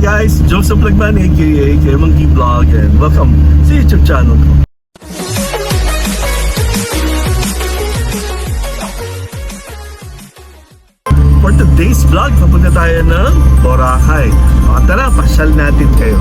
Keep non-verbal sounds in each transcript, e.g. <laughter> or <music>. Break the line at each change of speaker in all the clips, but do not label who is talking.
guys, Joseph Lagman aka Kemangki Vlog and welcome sa YouTube channel ko. For today's vlog, papunta tayo ng Boracay. Mga tara, pasyal natin kayo.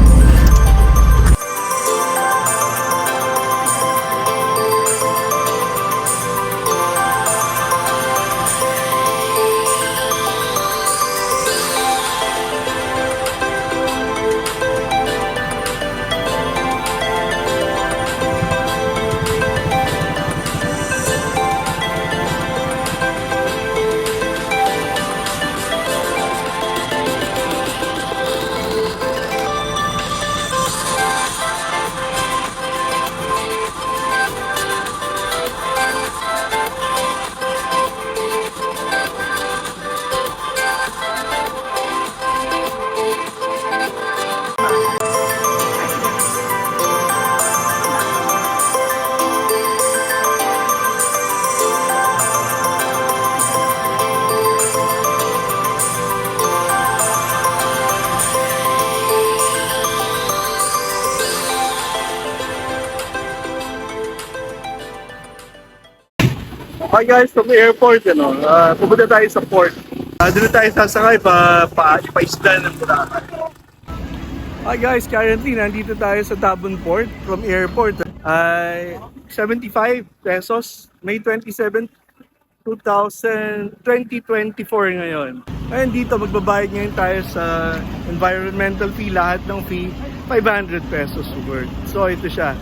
Hi guys, from the airport, ano, uh, pupunta tayo sa port. Uh, doon tayo sasakay pa, pa, pa-isla ng Boracay. Hi guys, currently nandito tayo sa Tabon Port from airport. Ay 75 pesos, May 27, 2000, 2024 ngayon. Ngayon dito, magbabayad ngayon tayo sa environmental fee, lahat ng fee, 500 pesos worth. So ito siya.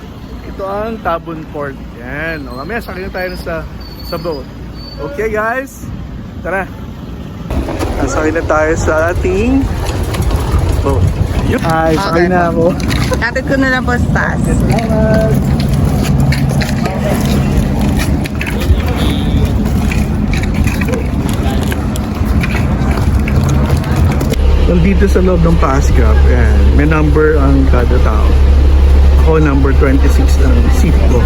Ito ang Tabon Port. Yan. O, mamaya sakay na tayo sa, sa boat. Okay guys, tara. Nasakay na tayo sa ating boat. Ay, sakay na ako.
Hatid ko na lang po sa taas.
Salamat. Nandito sa loob ng Pascap, yan, may number ang kada tao. Ako number 26 ang seat ko.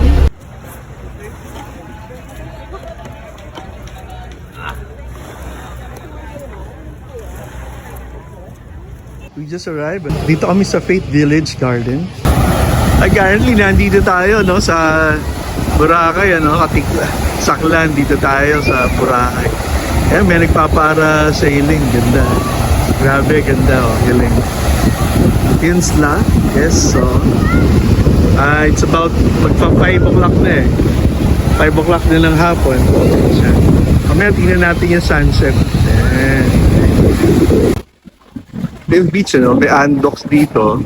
Just arrived. Dito kami sa Faith Village Garden. Ay, currently, nandito tayo, no, sa Boracay, ano, Katikla. Saklan, dito tayo sa Boracay. Ayan, may nagpapara sailing. Ganda. Grabe, ganda, oh, hiling. Kinsla, yes, so. Ah, it's about, magpa 5 o'clock na eh. 5 o'clock na ng hapon. Mamaya, tingnan natin yung sunset. Ayan. May beach, ano? May andox dito.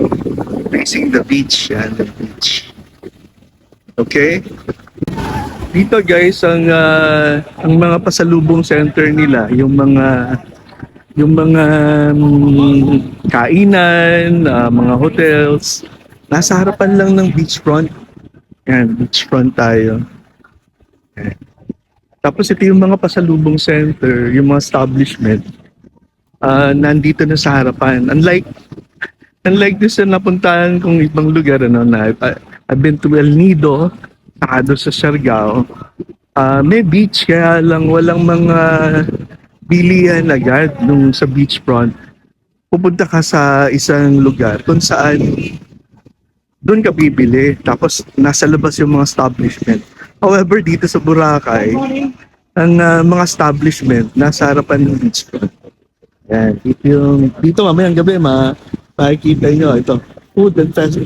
Facing the beach. Yan, the beach. Okay? Dito guys, ang ah, ang mga pasalubong center nila, yung mga yung mga mm, kainan, ah, mga hotels, nasa harapan lang ng beachfront. Yan, beachfront tayo. Yan. Tapos ito yung mga pasalubong center, yung mga establishment ah, nandito na sa harapan. Unlike unlike doon sa napuntahan kong ibang lugar ano na I- I've been to El Nido, saka sa Siargao. Ah, may beach kaya lang walang mga bilihan agad nung sa beachfront. Pupunta ka sa isang lugar kung saan doon ka bibili tapos nasa labas yung mga establishment. However, dito sa Boracay, ang ah, mga establishment nasa harapan ng beachfront. Yan, dito yung, dito mamayang gabi, ma, makikita nyo, ito, food and fest-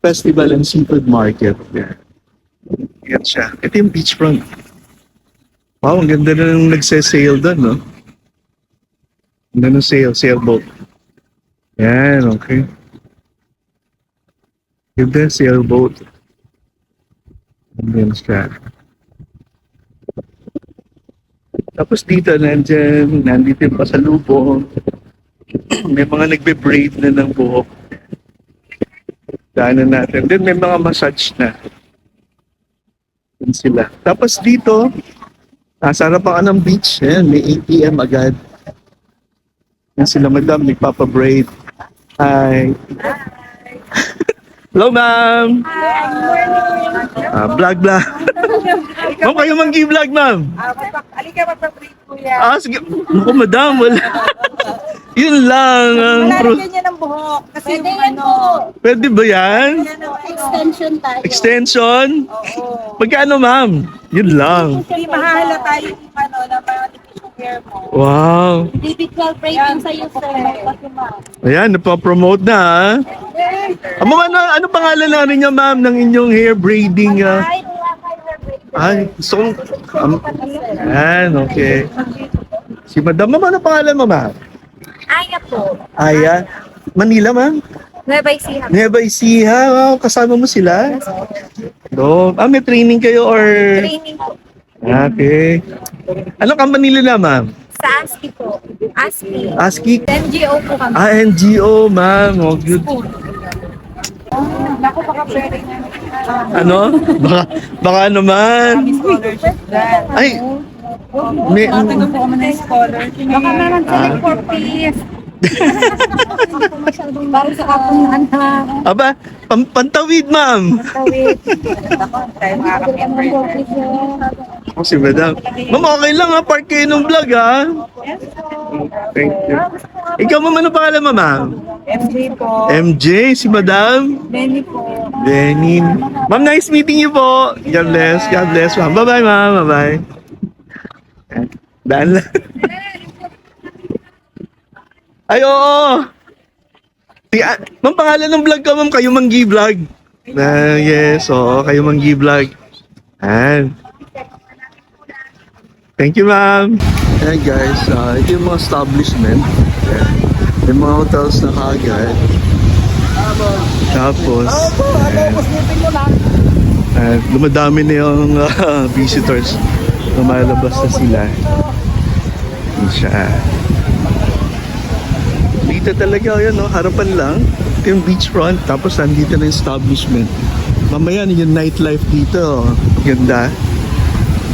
festival and seafood market. Yan. Yan siya. Ito yung beachfront. Wow, ang ganda na nung nagse-sail doon, no? Ang ganda ng sail, sailboat. Yan, okay. Ganda sailboat. Yan siya. Tapos dito, nandyan, nandito yung pasalubong. May mga nagbe-braid na ng buhok. Daanan natin. Then may mga massage na. Yun sila. Tapos dito, nasa harapan ng beach. Ayan, may ATM agad. Yan sila, madam, nagpapabraid. Hi. Hello, ma'am. Ah, vlog, vlog. <laughs> Ma'am, kayo manggi-vlog, ma'am.
Ah, Alika, magpa-break po yan.
Ah, sige. Naku, madam, wala. <laughs> Yun lang ang
Wala
pro-
rin ganyan ng buhok. Kasi
Pwede
yung
yan
ano.
po.
Pwede ba yan?
Ano, ano.
Extension tayo.
Extension?
Oo.
Magkano ma'am? Yun lang.
Hindi mahalata yung ano na parang mo.
Wow.
Individual braiding sa'yo, sir. Kasi ma'am.
Ayan, napapromote na ha. Ah, ma'am, ano, ano pangalan na rin niya ma'am ng inyong hair braiding? ah?
Ay, wala kayo braiding.
Ay, gusto kong... Um, ayan, okay. Si madam, ma'am, ano pangalan mo ma'am?
Aya po.
Aya? Manila ma'am?
Nueva Ecija.
Nueva Ecija. Wow, kasama mo sila? Do. Ah, may training kayo or...
Training po.
Okay. Anong company nila ma'am?
Sa ASCII po. ASCII.
ASCII?
NGO po kami.
Ah, NGO ma'am. Oh, good.
Naku, baka pwede na.
Ano? Baka, baka naman.
Scholarship dyan.
Ay, may,
Tatanggap po kami ng scholarship.
Baka naman
Ah.
select for peace. <laughs> Para sa kapungan na.
aba, pantawid ma'am.
Tawid.
Dahil makakapit.
Oh, si madam. Ma'am, okay lang ha. Part kayo ng vlog ha. Thank you. Ikaw ma'am, ano pangalan mo ma'am?
MJ po.
MJ, si madam.
Benny po.
Benin. Ma'am, nice meeting you po. God bless. God bless, ma'am. Bye-bye, ma'am. Bye-bye. Daan lang. Ay, oo. Si, ah, ma'am, pangalan ng vlog ka, ma'am. Kayo Manggi Vlog. Ah, yes, oo. Kayo Manggi Vlog. Ayan. Thank you, ma'am. Ayan, guys. ah, ito yung mga establishment. Ayan. Yung mga hotels na kagad. Tapos, ayan. At dumadami na yung ah, <laughs> visitors. Lumalabas na sila. Yun siya. Dito talaga, yun, no? harapan lang. Ito yung beachfront, tapos nandito na yung establishment. Mamaya yung nightlife dito. Ganda.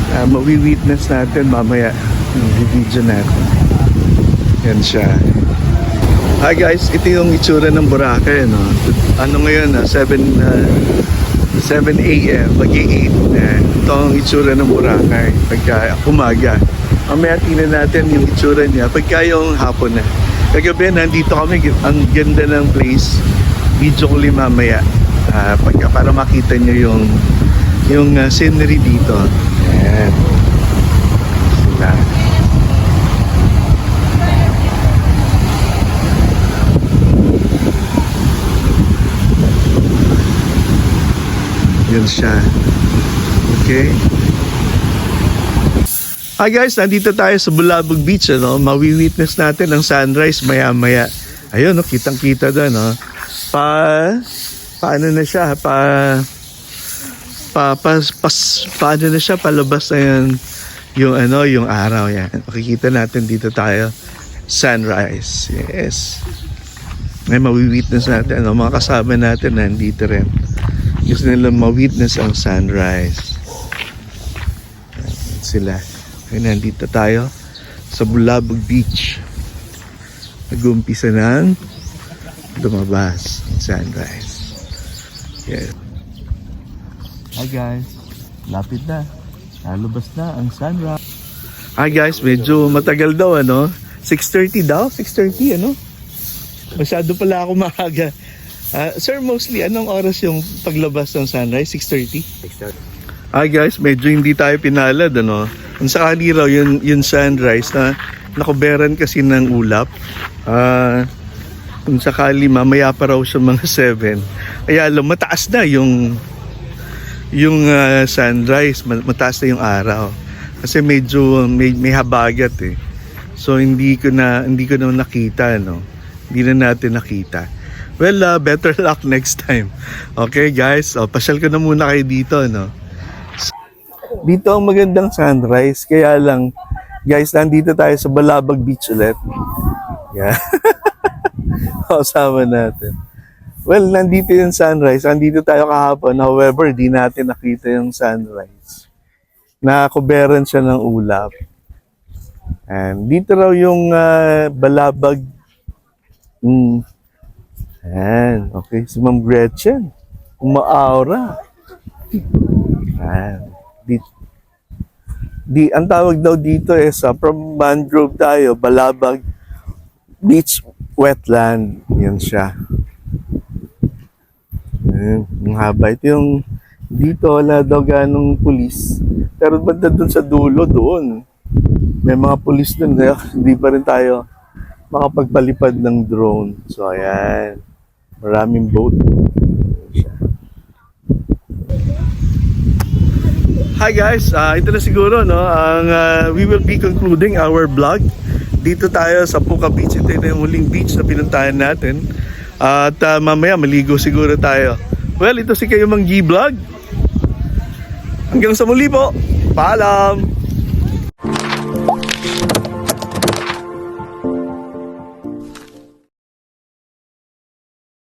Uh, mawi-witness natin mamaya yung video natin. Yan siya. Hi guys, ito yung itsura ng Boracay, no? Ano ngayon, ah, 7 ah, 7 a.m. Mag-8 na. Ito ang itsura ng Boracay pagka umaga. Mamaya tingnan natin yung itsura niya pagka yung hapon na. Kagabi nandito kami, ang ganda ng place. Video ko ulit mamaya. Ah, pagka, para makita niyo yung yung ah, scenery dito. Ayan. Sila. Yan siya. Okay. Hi guys, nandito tayo sa Bulabog Beach, ano? Mawi-witness natin ang sunrise maya-maya. Ayun, no, kitang-kita doon, no? Pa paano na siya? Pa pa pas, pas paano na siya palabas na yan yung ano, yung araw yan. Makikita natin dito tayo sunrise. Yes. May mawi-witness natin, ano? Mga kasama natin nandito rin. Gusto nila ma-witness ang sunrise. Sila. Ay, nandito tayo sa Bulabog Beach. Nag-umpisa ng lumabas sunrise. Yeah. Hi guys. Lapit na. Lalabas na ang sunrise. Hi guys, medyo matagal daw ano. 6.30 daw? 6.30 ano? Masyado pala ako maaga. Ah, sir, mostly anong oras yung paglabas ng sunrise? 6.30? 6.30. Hi guys, medyo hindi tayo pinalad ano. Kung sakali raw yun, yun sunrise na nakuberan kasi ng ulap. Ah, kung sakali mamaya pa raw sa mga 7. Kaya alam, mataas na yung yung ah, sunrise, ma- mataas na yung araw. Kasi medyo may, may habagat eh. So hindi ko na hindi ko na nakita no. Hindi na natin nakita. Well, uh, better <laughs> luck next time. Okay, guys. O, pasyal ko na muna kayo dito, no? Dito ang magandang sunrise. Kaya lang, guys, nandito tayo sa Balabag Beach ulit. Yeah. <laughs> Kasama natin. Well, nandito yung sunrise. Nandito tayo kahapon. However, di natin nakita yung sunrise. Nakuberan siya ng ulap. And dito raw yung ah, Balabag. Mm. Ayan. Okay. Si Ma'am Gretchen. Umaaura. Ayan. Di, di, ang tawag daw dito is uh, from Mangrove tayo, Balabag Beach wetland. Yan siya. Ang haba. Ito yung dito wala daw ganong pulis. Pero banda dun sa dulo doon. May mga pulis dun. Kaya hindi pa rin tayo makapagpalipad ng drone. So ayan. Maraming boat. Hi guys, Ah, ito na siguro no, ang ah, we will be concluding our vlog. Dito tayo sa Puka Beach. Ito na yung huling beach na pinuntahan natin. At ah, mamaya maligo siguro tayo. Well, ito si kayo mang G-Vlog. Hanggang sa muli po. Paalam!